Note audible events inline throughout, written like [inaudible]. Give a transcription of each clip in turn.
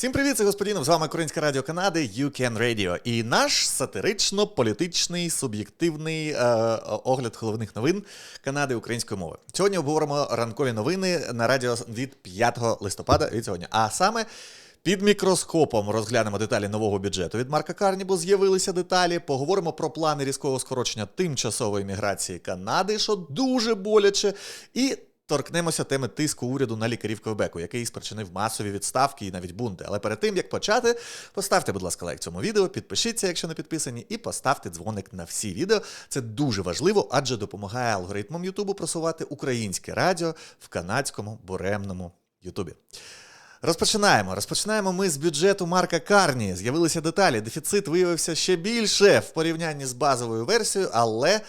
Всім привіт, це господинов. З вами Українське радіо Канади You Can Radio. І наш сатирично-політичний суб'єктивний е, огляд головних новин Канади української мови. Сьогодні обговоримо ранкові новини на радіо від 5 листопада від сьогодні. А саме під мікроскопом розглянемо деталі нового бюджету від Марка Карні, бо з'явилися деталі. Поговоримо про плани різкого скорочення тимчасової міграції Канади, що дуже боляче. І торкнемося теми тиску уряду на лікарів Квебеку, який спричинив масові відставки і навіть бунти. Але перед тим як почати, поставте, будь ласка, лайк цьому відео, підпишіться, якщо не підписані, і поставте дзвоник на всі відео. Це дуже важливо, адже допомагає алгоритмам Ютубу просувати українське радіо в канадському буремному Ютубі. Розпочинаємо. Розпочинаємо ми з бюджету Марка Карні. З'явилися деталі. Дефіцит виявився ще більше в порівнянні з базовою версією, але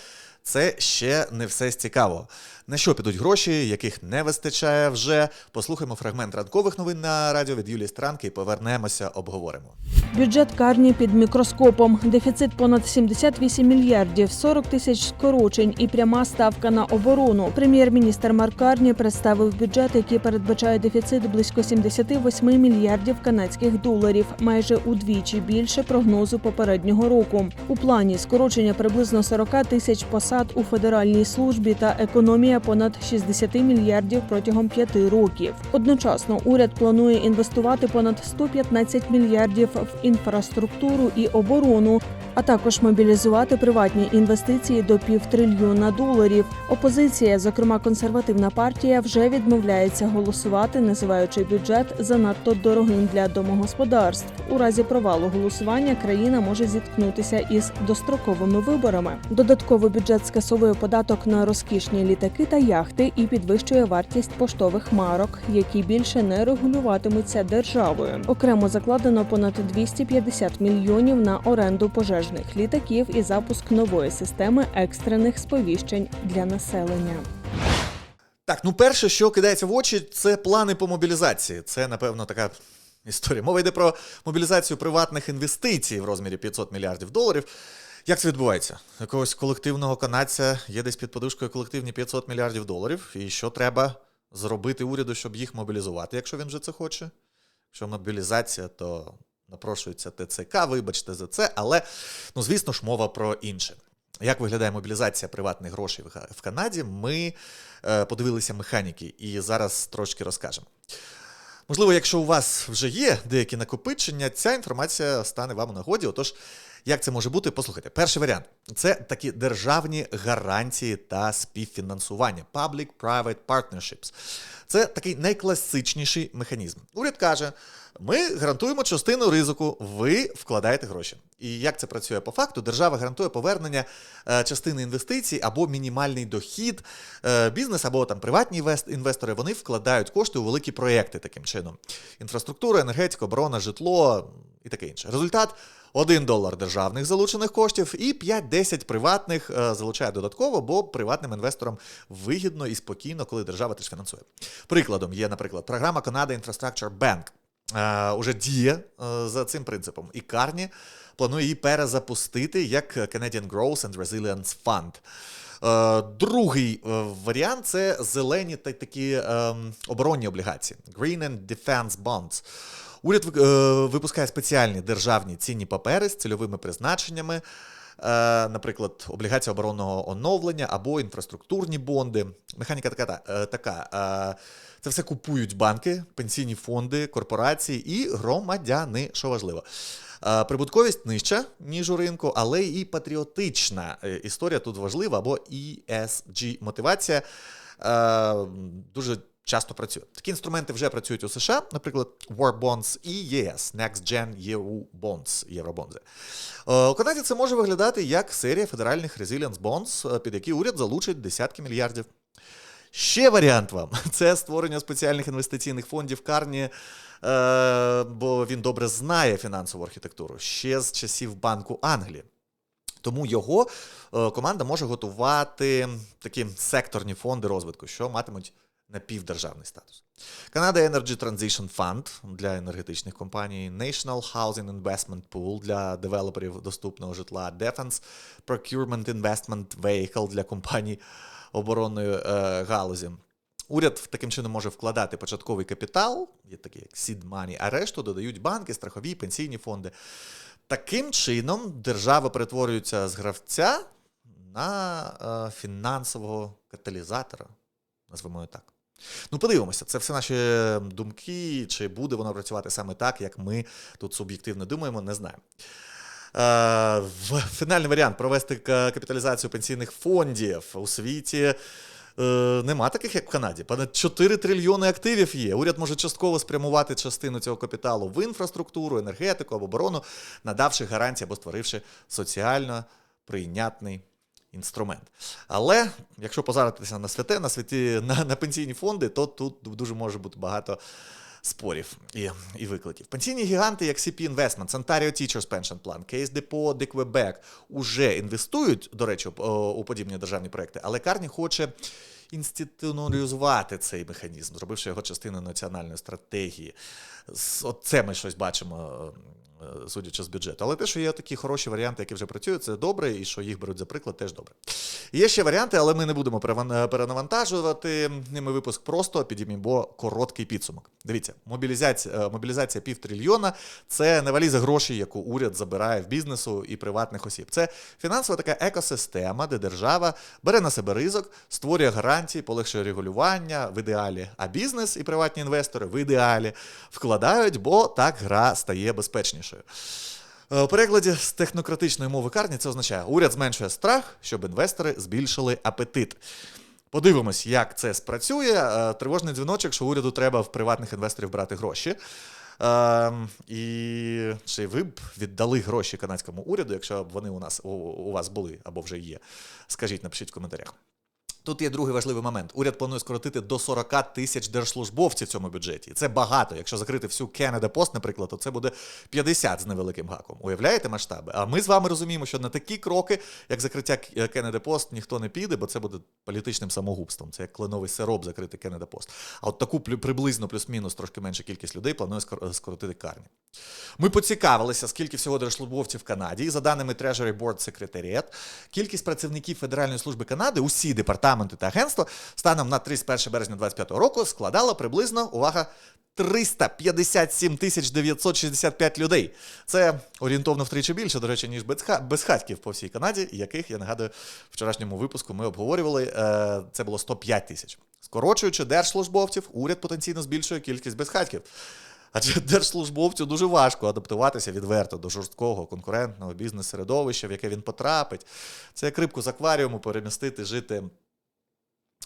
це ще не все з цікавого. На що підуть гроші, яких не вистачає вже. Послухаємо фрагмент ранкових новин на радіо від Юлії Странки і повернемося, обговоримо. Бюджет карні під мікроскопом. Дефіцит понад 78 мільярдів, 40 тисяч скорочень і пряма ставка на оборону. Прем'єр-міністр Марк Карні представив бюджет, який передбачає дефіцит близько 78 мільярдів канадських доларів, майже удвічі більше прогнозу попереднього року. У плані скорочення приблизно 40 тисяч посад у федеральній службі та економія понад 60 мільярдів протягом п'яти років. Одночасно уряд планує інвестувати понад 115 мільярдів в інфраструктуру і оборону, а також мобілізувати приватні інвестиції до півтрильйона доларів. Опозиція, зокрема консервативна партія, вже відмовляється голосувати, називаючи бюджет занадто дорогим для домогосподарств. У разі провалу голосування країна може зіткнутися із достроковими виборами. Додатково бюджет скасовує податок на розкішні літаки та яхти і підвищує вартість поштових марок, які більше не регулюватимуться державою. Окремо закладено понад 250 мільйонів на оренду пожежних літаків і запуск нової системи екстрених сповіщень для населення. Так, ну перше, що кидається в очі, це плани по мобілізації. Це, напевно, така історія. Мова йде про мобілізацію приватних інвестицій в розмірі 500 мільярдів доларів. Як це відбувається? Якогось колективного канадця є десь під подушкою колективні 500 мільярдів доларів. І що треба зробити уряду, щоб їх мобілізувати, якщо він вже це хоче? Якщо мобілізація, то напрошується ТЦК, вибачте за це, але ну, звісно ж, мова про інше. Як виглядає мобілізація приватних грошей в Канаді? Ми е, подивилися механіки і зараз трошки розкажемо. Можливо, якщо у вас вже є деякі накопичення, ця інформація стане вам у нагоді. Отож, як це може бути? Послухайте, перший варіант це такі державні гарантії та співфінансування Public-Private Partnerships. Це такий найкласичніший механізм. Уряд каже: ми гарантуємо частину ризику, ви вкладаєте гроші. І як це працює по факту? Держава гарантує повернення е, частини інвестицій або мінімальний дохід. Е, бізнес або там приватні інвестори вони вкладають кошти у великі проекти таким чином: інфраструктура, енергетика, оборона, житло і таке інше. Результат. 1 долар державних залучених коштів і 5-10 приватних е, залучає додатково, бо приватним інвесторам вигідно і спокійно, коли держава теж фінансує. Прикладом є, наприклад, програма Canada Infrastructure Bank. Уже діє е, за цим принципом. І Карні планує її перезапустити як Canadian Growth and Resilience Fund. Е, другий варіант це зелені та такі ем, оборонні облігації Green and Defense Bonds. Уряд випускає спеціальні державні цінні папери з цільовими призначеннями. Наприклад, облігація оборонного оновлення або інфраструктурні бонди. Механіка така. така це все купують банки, пенсійні фонди, корпорації і громадяни, що важливо. Прибутковість нижча, ніж у ринку, але і патріотична е, історія тут важлива, або ESG мотивація дуже часто працює. Такі інструменти вже працюють у США, наприклад, War Bonds і ЄС, Next Gen EU Bonds, Євробонзи. У Канаді це може виглядати як серія федеральних Resilience Bonds, під які уряд залучить десятки мільярдів. Ще варіант вам це створення спеціальних інвестиційних фондів Карні, е, бо він добре знає фінансову архітектуру ще з часів Банку Англії. Тому його е, команда може готувати такі секторні фонди розвитку, що матимуть напівдержавний статус. Canada Energy Transition Fund для енергетичних компаній, National Housing Investment Pool для девелоперів доступного житла, Defense Procurement Investment Vehicle для компаній оборонної е, галузі. Уряд таким чином може вкладати початковий капітал, є такі як seed money, а решту додають банки, страхові, пенсійні фонди. Таким чином держава перетворюється з гравця на е, фінансового каталізатора, назвемо його так. Ну, подивимося, це все наші думки, чи буде воно працювати саме так, як ми тут суб'єктивно думаємо, не знаємо. Е, фінальний варіант провести капіталізацію пенсійних фондів у світі. е, Нема таких, як в Канаді. Понад 4 трильйони активів є. Уряд може частково спрямувати частину цього капіталу в інфраструктуру, енергетику або оборону, надавши гарантії або створивши соціально прийнятний інструмент. Але якщо позаратися на святе, на святі на, на пенсійні фонди, то тут дуже може бути багато спорів і, і викликів. Пенсійні гіганти, як CP Investments, Ontario Teachers Pension Plan, Case Depot, de Quebec уже інвестують, до речі, у, подібні державні проекти, але Карні хоче інституціоналізувати цей механізм, зробивши його частиною національної стратегії. З- От це ми щось бачимо, судячи з бюджету. Але те, що є такі хороші варіанти, які вже працюють, це добре, і що їх беруть за приклад, теж добре. Є ще варіанти, але ми не будемо перенавантажувати ними випуск. Просто підіймемо короткий підсумок. Дивіться, мобілізація, е, мобілізація півтрильйона це не валіза грошей, яку уряд забирає в бізнесу і приватних осіб. Це фінансова така екосистема, де держава бере на себе ризик, створює гарантії, полегшує регулювання в ідеалі. А бізнес і приватні інвестори в ідеалі вкладають, бо так гра стає безпечнішою. Е, У перекладі з технократичної мови карні це означає, уряд зменшує страх, щоб інвестори збільшили апетит. Подивимось, як це спрацює. Е, Тривожний дзвіночок, що уряду треба в приватних інвесторів брати гроші. Ем, і чи ви б віддали гроші канадському уряду, якщо б вони у нас у, у вас були або вже є? Скажіть, напишіть в коментарях. Тут є другий важливий момент. Уряд планує скоротити до 40 тисяч держслужбовців в цьому бюджеті. Це багато. Якщо закрити всю Canada Post, наприклад, то це буде 50 з невеликим гаком. Уявляєте масштаби? А ми з вами розуміємо, що на такі кроки, як закриття К- Canada Post, ніхто не піде, бо це буде політичним самогубством. Це як кленовий сироп закрити Canada Post. А от таку приблизно плюс-мінус трошки менша кількість людей планує скоротити карні. Ми поцікавилися, скільки всього держслужбовців в Канаді. І за даними Treasury Board Secretariat, кількість працівників Федеральної служби Канади, усі департаменти та агентства, станом на 31 березня 2025 року складала приблизно, увага, 357 тисяч 965 людей. Це орієнтовно втричі більше, до речі, ніж безхатьків по всій Канаді, яких, я нагадую, в вчорашньому випуску ми обговорювали. е, Це було 105 тисяч. Скорочуючи держслужбовців, уряд потенційно збільшує кількість безхатьків. Адже держслужбовцю дуже важко адаптуватися відверто до жорсткого конкурентного бізнес-середовища, в яке він потрапить. Це як рибку з акваріуму перемістити, жити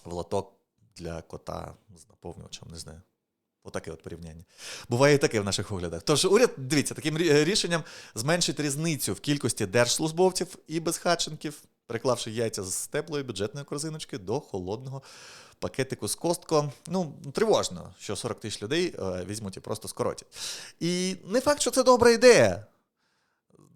в лоток для кота з наповнювачем, не знаю. Отаке от порівняння. Буває і таке в наших оглядах. Тож уряд, дивіться, таким рішенням зменшить різницю в кількості держслужбовців і безхатченків, приклавши яйця з теплої бюджетної корзиночки до холодного пакетику з костком. Ну, тривожно, що 40 тисяч людей е, візьмуть і просто скоротять. І не факт, що це добра ідея.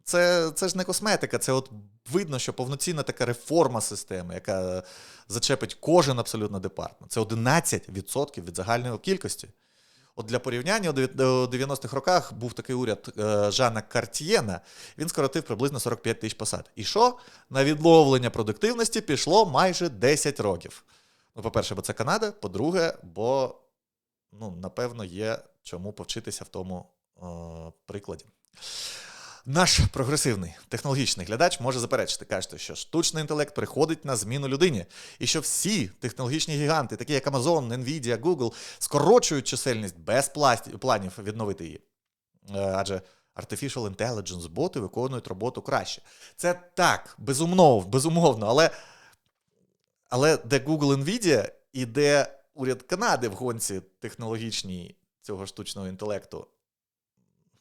Це, це ж не косметика, це от видно, що повноцінна така реформа системи, яка зачепить кожен абсолютно департмент. Це 11% від загальної кількості. От для порівняння у 90-х роках був такий уряд е, Жана Картьєна. Він скоротив приблизно 45 тисяч посад. І що? На відновлення продуктивності пішло майже 10 років. Ну, по-перше, бо це Канада. По-друге, бо, ну, напевно, є чому повчитися в тому е, прикладі. Наш прогресивний технологічний глядач може заперечити, кажете, що штучний інтелект приходить на зміну людині, і що всі технологічні гіганти, такі як Amazon, Nvidia, Google, скорочують чисельність без планів відновити її. Е, Адже Artificial Intelligence боти виконують роботу краще. Це так, безумовно, безумовно, але, але де Google Nvidia і де уряд Канади в гонці технологічній цього штучного інтелекту,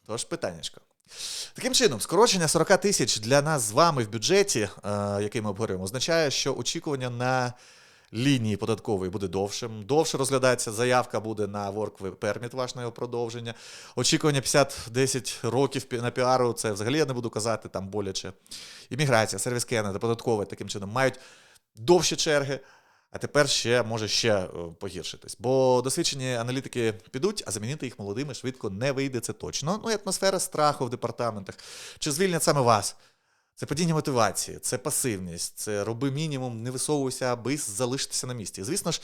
тож питаннячко. Таким чином, скорочення 40 тисяч для нас з вами в бюджеті, е, який ми обговорюємо, означає, що очікування на лінії податкової буде довшим. Довше розглядається заявка буде на work permit ваш на його продовження. Очікування 50-10 років на піару, це взагалі я не буду казати, там боляче. Імміграція, сервіс Кеннеда, податкове таким чином мають довші черги. А тепер ще може ще е, погіршитись. Бо досвідчені аналітики підуть, а замінити їх молодими швидко не вийде, це точно. Ну і атмосфера страху в департаментах. Чи звільнять саме вас? Це падіння мотивації, це пасивність, це роби мінімум, не висовуйся, аби залишитися на місці. Звісно ж,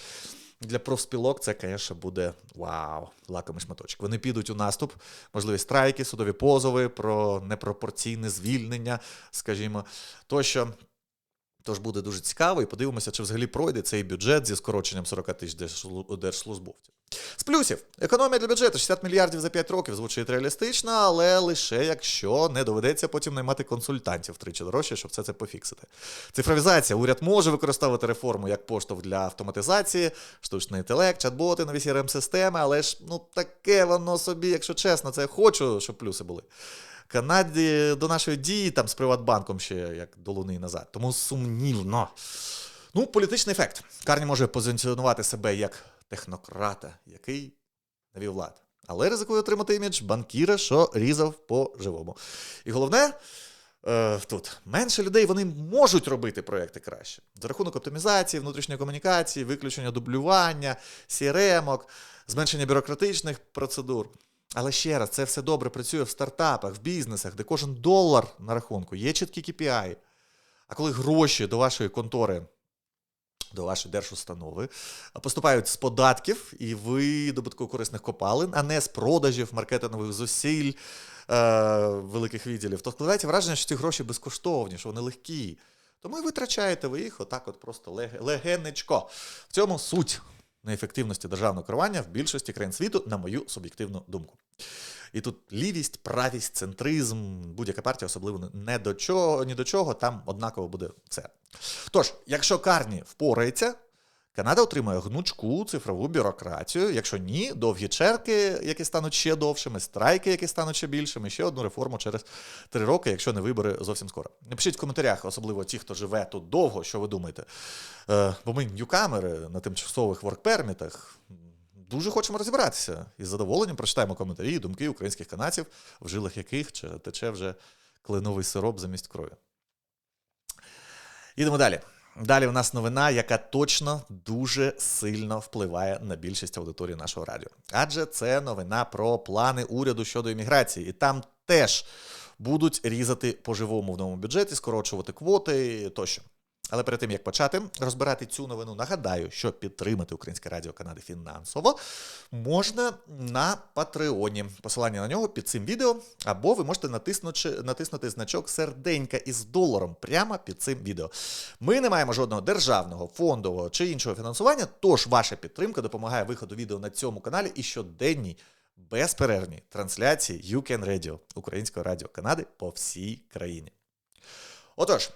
Для профспілок це, звісно, буде вау, лакомий шматочок. Вони підуть у наступ, можливі страйки, судові позови про непропорційне звільнення, скажімо, тощо. Тож буде дуже цікаво, і подивимося, чи взагалі пройде цей бюджет зі скороченням 40 тисяч держслужбовців. З плюсів, економія для бюджету 60 мільярдів за 5 років звучить реалістично, але лише якщо не доведеться потім наймати консультантів втричі дорожче, щоб все це пофіксити. Цифровізація. Уряд може використовувати реформу як поштовх для автоматизації, штучний інтелект, чат-боти, нові crm системи але ж ну таке воно собі, якщо чесно, це я хочу, щоб плюси були. Канаді до нашої дії там з Приватбанком ще як до луни назад. Тому сумнівно. Ну, політичний ефект. Карні може позиціонувати себе як технократа, який навів лад. Але ризикує отримати імідж банкіра, що різав по живому. І головне. е, Тут менше людей вони можуть робити проекти краще за рахунок оптимізації, внутрішньої комунікації, виключення дублювання, CRM-ок, зменшення бюрократичних процедур. Але ще раз, це все добре працює в стартапах, в бізнесах, де кожен долар на рахунку є чіткі KPI. А коли гроші до вашої контори, до вашої держустанови поступають з податків і видобутку корисних копалин, а не з продажів, маркетингових зусиль, е, великих відділів, то складається враження, що ці гроші безкоштовні, що вони легкі. Тому і витрачаєте ви їх отак, от просто лег- легенечко. В цьому суть неефективності державного керування в більшості країн світу, на мою суб'єктивну думку. І тут лівість, правість, центризм, будь-яка партія, особливо не до чого, ні до чого, там однаково буде все. Тож, якщо Карні впорається, Канада отримає гнучку цифрову бюрократію. Якщо ні, довгі черки, які стануть ще довшими, страйки, які стануть ще більшими, ще одну реформу через три роки, якщо не вибори зовсім скоро. Напишіть в коментарях, особливо ті, хто живе тут довго, що ви думаєте. Е, бо ми ньюкамери на тимчасових воркпермітах. Дуже хочемо розібратися і з задоволенням прочитаємо коментарі і думки українських канадців, в жилах яких тече вже кленовий сироп замість крові. Їдемо далі. Далі в нас новина, яка точно дуже сильно впливає на більшість аудиторії нашого радіо. Адже це новина про плани уряду щодо імміграції. І там теж будуть різати по-живому в новому бюджеті, скорочувати квоти тощо. Але перед тим як почати розбирати цю новину, нагадаю, що підтримати Українське Радіо Канади фінансово можна на Патреоні. Посилання на нього під цим відео, або ви можете натиснути, натиснути значок серденька із доларом прямо під цим відео. Ми не маємо жодного державного, фондового чи іншого фінансування, тож ваша підтримка допомагає виходу відео на цьому каналі і щоденній безперервній трансляції You Can Radio Українського радіо Канади по всій країні. Отож,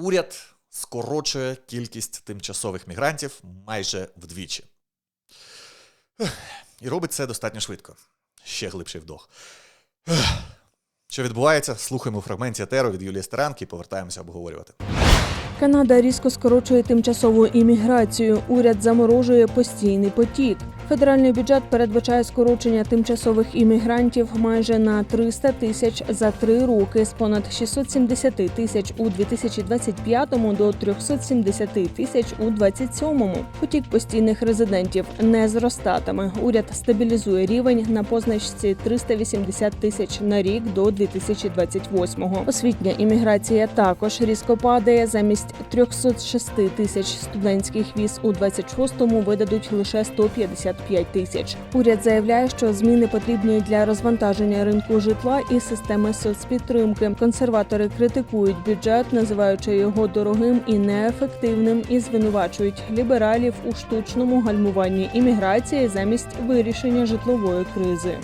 уряд скорочує кількість тимчасових мігрантів майже вдвічі. І робить це достатньо швидко. Ще глибший вдох. Що відбувається? Слухаємо фрагменті етеру від Юлії Старанки і повертаємося обговорювати. Канада різко скорочує тимчасову імміграцію. Уряд заморожує постійний потік. Федеральний бюджет передбачає скорочення тимчасових іммігрантів майже на 300 тисяч за три роки з понад 670 тисяч у 2025 до 370 тисяч у 2027. Потік постійних резидентів не зростатиме. Уряд стабілізує рівень на позначці 380 тисяч на рік до 2028-го. Освітня імміграція також різко падає. Замість 306 тисяч студентських віз у 26-му видадуть лише 155 тисяч. Уряд заявляє, що зміни потрібні для розвантаження ринку житла і системи соцпідтримки. Консерватори критикують бюджет, називаючи його дорогим і неефективним, і звинувачують лібералів у штучному гальмуванні імміграції замість вирішення житлової кризи.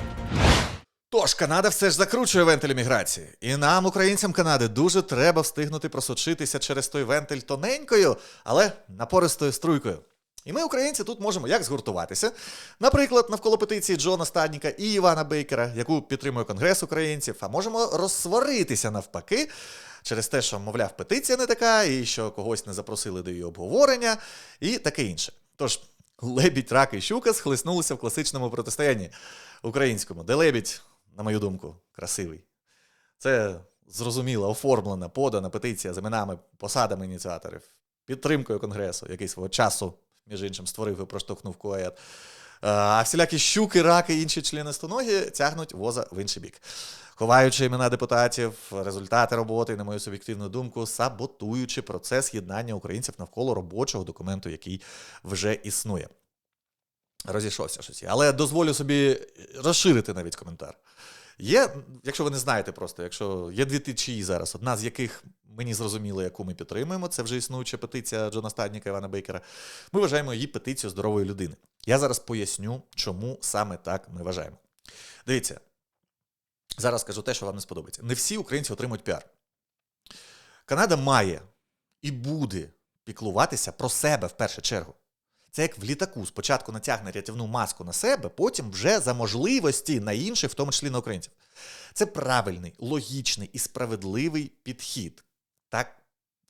Тож Канада все ж закручує вентиль міграції. І нам, українцям Канади, дуже треба встигнути просочитися через той вентиль тоненькою, але напористою струйкою. І ми, українці, тут можемо як згуртуватися. Наприклад, навколо петиції Джона Стадніка і Івана Бейкера, яку підтримує Конгрес українців, а можемо розсваритися навпаки. Через те, що, мовляв, петиція не така, і що когось не запросили до її обговорення, і таке інше. Тож, лебідь, рак і щука схлеснулися в класичному протистоянні українському, де лебідь, на мою думку, красивий. Це зрозуміла, оформлена, подана петиція з іменами, посадами ініціаторів, підтримкою Конгресу, який свого часу, між іншим, створив і проштовхнув КОЕД. А всілякі щуки, раки і інші члени стоногі тягнуть воза в інший бік. Ховаючи імена депутатів, результати роботи, на мою суб'єктивну думку, саботуючи процес єднання українців навколо робочого документу, який вже існує. Розійшовся щось. Але дозволю собі розширити навіть коментар. Є, якщо ви не знаєте просто, якщо є дві течії зараз, одна з яких мені зрозуміло, яку ми підтримуємо, це вже існуюча петиція Джона Стадніка Івана Бейкера. Ми вважаємо її петицію здорової людини. Я зараз поясню, чому саме так ми вважаємо. Дивіться, зараз скажу те, що вам не сподобається. Не всі українці отримують піар. Канада має і буде піклуватися про себе в першу чергу. Це як в літаку. Спочатку натягне рятівну маску на себе, потім вже за можливості на інших, в тому числі на українців. Це правильний, логічний і справедливий підхід. Так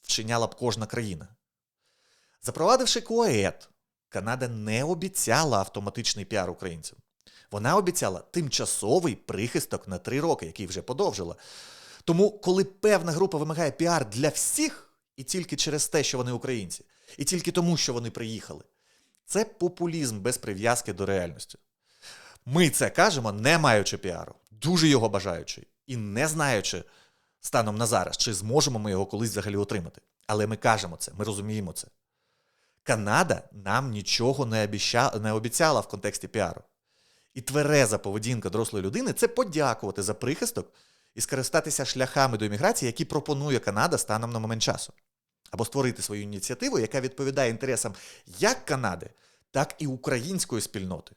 вчиняла б кожна країна. Запровадивши КОЕТ, Канада не обіцяла автоматичний піар українцям. Вона обіцяла тимчасовий прихисток на три роки, який вже подовжила. Тому, коли певна група вимагає піар для всіх, і тільки через те, що вони українці, і тільки тому, що вони приїхали, це популізм без прив'язки до реальності. Ми це кажемо, не маючи піару, дуже його бажаючи, і не знаючи станом на зараз, чи зможемо ми його колись взагалі отримати. Але ми кажемо це, ми розуміємо це. Канада нам нічого не, обіща... не обіцяла в контексті піару. І твереза поведінка дорослої людини це подякувати за прихисток і скористатися шляхами до імміграції, які пропонує Канада станом на момент часу. Або створити свою ініціативу, яка відповідає інтересам як Канади, так і української спільноти.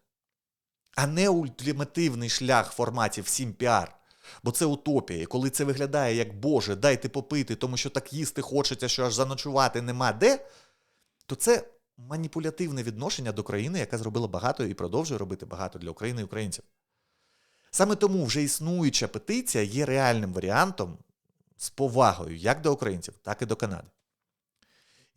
А не ультимативний шлях в форматі всім піар. Бо це утопія. І коли це виглядає як Боже, дайте попити, тому що так їсти хочеться, що аж заночувати нема де, то це маніпулятивне відношення до країни, яка зробила багато і продовжує робити багато для України і українців. Саме тому вже існуюча петиція є реальним варіантом з повагою як до українців, так і до Канади.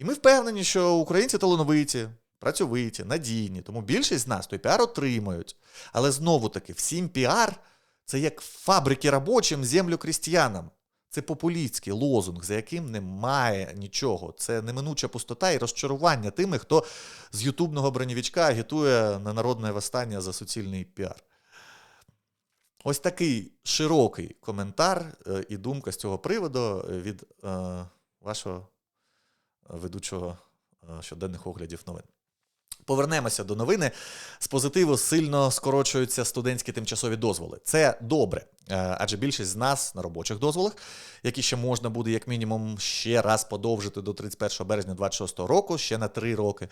І ми впевнені, що українці талановиті, працьовиті, надійні, тому більшість з нас той піар отримають. Але знову таки, всім піар це як фабрики робочим, землю крістіянам. Це популістський лозунг, за яким немає нічого. Це неминуча пустота і розчарування тими, хто з ютубного бронєвічка агітує на народне восстання за суцільний піар. Ось такий широкий коментар е, і думка з цього приводу від е, вашого ведучого е, щоденних оглядів новин. Повернемося до новини. З позитиву сильно скорочуються студентські тимчасові дозволи. Це добре, е, адже більшість з нас на робочих дозволах, які ще можна буде як мінімум ще раз подовжити до 31 березня 2026 року, ще на 3 роки.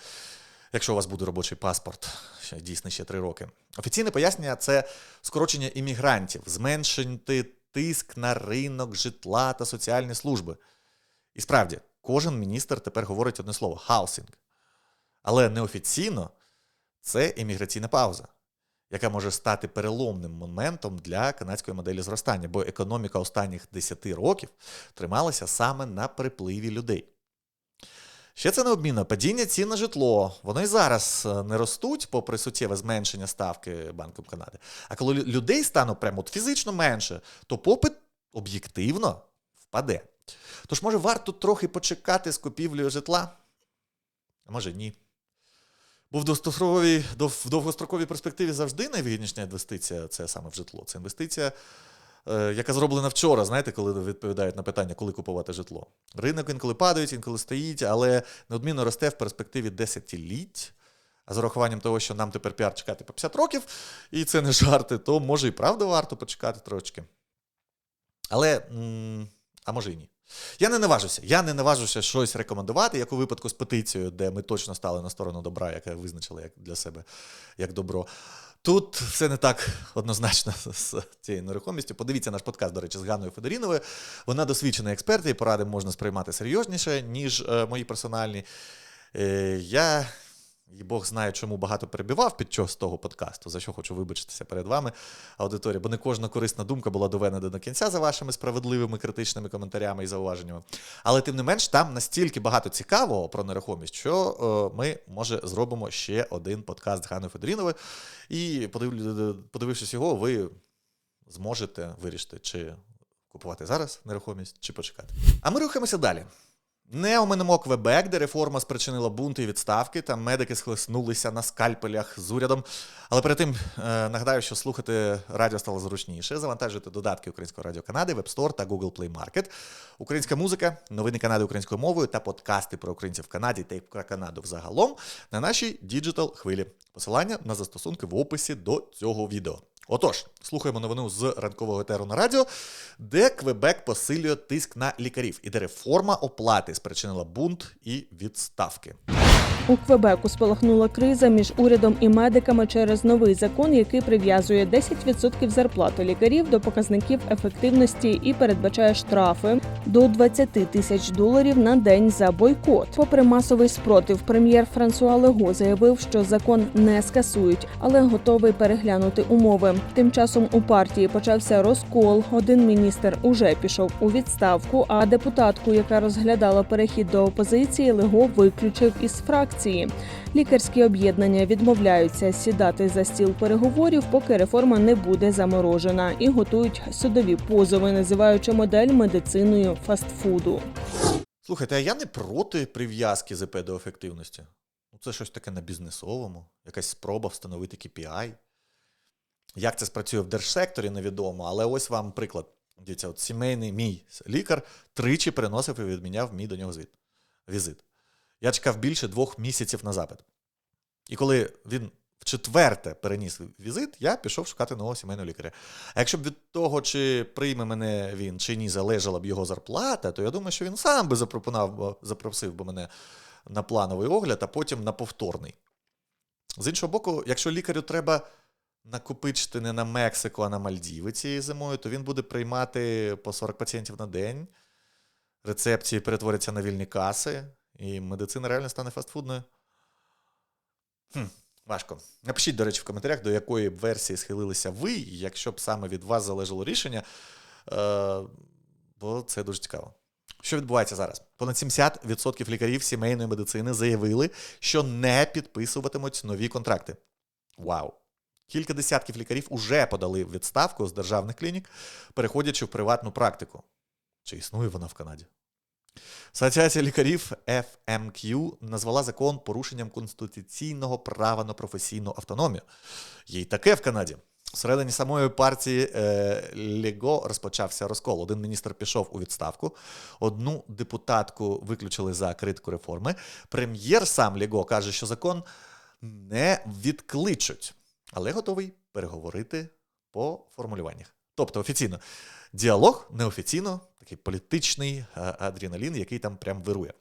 Якщо у вас буде робочий паспорт, ще дійсно ще 3 роки. Офіційне пояснення це скорочення іммігрантів, зменшити тиск на ринок житла та соціальні служби. І справді, кожен міністр тепер говорить одне слово хаусінг. Але неофіційно це імміграційна пауза, яка може стати переломним моментом для канадської моделі зростання, бо економіка останніх 10 років трималася саме на припливі людей. Ще це необмінно падіння цін на житло. Воно і зараз е, не ростуть, попри суттєве зменшення ставки Банком Канади. А коли людей стане прямо от фізично менше, то попит об'єктивно впаде. Тож, може, варто трохи почекати з купівлею житла? А може ні. Бо в довгостроковій, в довгостроковій перспективі завжди найвигідніша інвестиція це саме в житло. Це інвестиція, е, яка зроблена вчора, знаєте, коли відповідають на питання, коли купувати житло. Ринок інколи падає, інколи стоїть, але неодмінно росте в перспективі десятиліть. А з урахуванням того, що нам тепер піар чекати по 50 років, і це не жарти, то може і правда варто почекати трошки. Але, м, а може і ні. Я не наважуся. Я не наважуся щось рекомендувати, як у випадку з петицією, де ми точно стали на сторону добра, яке визначили як для себе як добро. Тут все не так однозначно [laughs] з цією нерухомістю. Подивіться наш подкаст, до речі, з Ганною Федоріновою. Вона досвідчена експерт, і поради можна сприймати серйозніше, ніж е, мої персональні. Е, я, і Бог знає, чому багато перебивав під час того подкасту, за що хочу вибачитися перед вами, аудиторія, бо не кожна корисна думка була доведена до кінця за вашими справедливими критичними коментарями і зауваженнями. Але тим не менш, там настільки багато цікавого про нерухомість, що е, ми, може, зробимо ще один подкаст з Федоріновою. І подив... подивившись його, ви зможете вирішити, чи купувати зараз нерухомість, чи почекати. А ми рухаємося далі. Не оминемо Квебек, де реформа спричинила бунти і відставки, там медики схлеснулися на скальпелях з урядом. Але перед тим е, нагадаю, що слухати радіо стало зручніше. Завантажуйте додатки Українського радіо Канади, Store та Google Play Market. Українська музика, новини Канади українською мовою та подкасти про українців в Канаді та про Канаду взагалом на нашій діджитал хвилі. Посилання на застосунки в описі до цього відео. Отож, слухаємо новину з ранкового етеру на радіо, де Квебек посилює тиск на лікарів і де реформа оплати спричинила бунт і відставки. У Квебеку спалахнула криза між урядом і медиками через новий закон, який прив'язує 10% зарплати лікарів до показників ефективності і передбачає штрафи до 20 тисяч доларів на день за бойкот. Попри масовий спротив, прем'єр Франсуа Лего заявив, що закон не скасують, але готовий переглянути умови. Тим часом у партії почався розкол. Один міністр уже пішов у відставку, а депутатку, яка розглядала перехід до опозиції, Лего виключив із фракції. Лікарські об'єднання відмовляються сідати за стіл переговорів, поки реформа не буде заморожена, і готують судові позови, називаючи модель медициною фастфуду. Слухайте, а я не проти прив'язки ЗП до ефективності. Ну, це щось таке на бізнесовому, якась спроба встановити KPI. Як це спрацює в держсекторі, невідомо, але ось вам приклад. Дивіться, от сімейний мій лікар тричі переносив і відміняв мій до нього звіт, візит. Я чекав більше двох місяців на запит. І коли він в четверте переніс візит, я пішов шукати нового сімейного лікаря. А якщо б від того, чи прийме мене він, чи ні, залежала б його зарплата, то я думаю, що він сам би запропонував, запросив би мене на плановий огляд, а потім на повторний. З іншого боку, якщо лікарю треба накопичити не на Мексику, а на Мальдіви цією зимою, то він буде приймати по 40 пацієнтів на день. Рецепції перетворяться на вільні каси, і медицина реально стане фастфудною. Хм, важко. Напишіть, до речі, в коментарях, до якої версії схилилися ви, якщо б саме від вас залежало рішення. Е, бо це дуже цікаво. Що відбувається зараз? Понад 70% лікарів сімейної медицини заявили, що не підписуватимуть нові контракти. Вау! Кілька десятків лікарів уже подали відставку з державних клінік, переходячи в приватну практику. Чи існує вона в Канаді? Асоціація лікарів FMQ назвала закон порушенням конституційного права на професійну автономію. Є й таке в Канаді. Всередині самої партії е, Лего розпочався розкол. Один міністр пішов у відставку, одну депутатку виключили за критику реформи. Прем'єр сам Лего каже, що закон не відкличуть, але готовий переговорити по формулюваннях. Тобто офіційно діалог, неофіційно, такий політичний е, адреналін, який там прям вирує.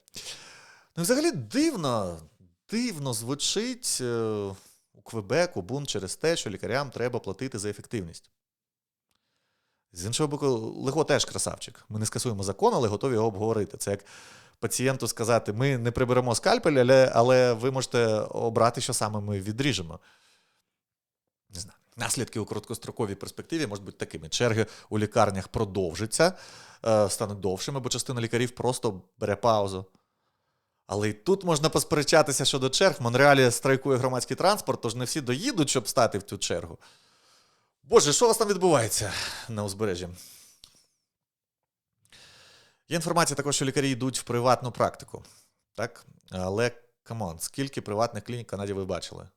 Ну, взагалі дивно, дивно звучить е, у Квебеку бунт через те, що лікарям треба платити за ефективність. З іншого боку, Лего теж красавчик. Ми не скасуємо закон, але готові його обговорити. Це як пацієнту сказати: ми не приберемо скальпель, але, але ви можете обрати, що саме ми відріжемо. Наслідки у короткостроковій перспективі можуть бути такими: черги у лікарнях продовжаться, е, стануть довшими, бо частина лікарів просто бере паузу. Але і тут можна посперечатися щодо черг. В Монреалі страйкує громадський транспорт, тож не всі доїдуть, щоб стати в цю чергу. Боже, що у вас там відбувається на узбережжі? Є інформація також, що лікарі йдуть в приватну практику. Так? Але камон, скільки приватних клінік в Канаді ви бачили?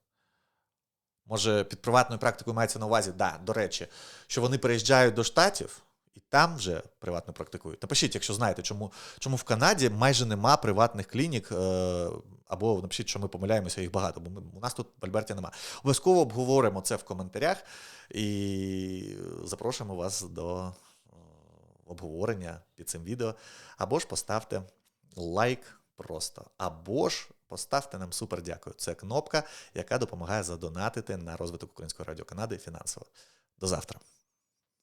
Може, під приватною практикою мається на увазі, да, до речі, що вони переїжджають до штатів і там вже приватно практикують. Напишіть, якщо знаєте, чому, чому в Канаді майже нема приватних клінік, е, або напишіть, що ми помиляємося, їх багато, бо ми, у нас тут в Альберті нема. Обов'язково обговоримо це в коментарях і запрошуємо вас до е, обговорення під цим відео. Або ж поставте лайк просто, або ж поставте нам супер дякую. Це кнопка, яка допомагає задонатити на розвиток Українського радіо Канади фінансово. До завтра.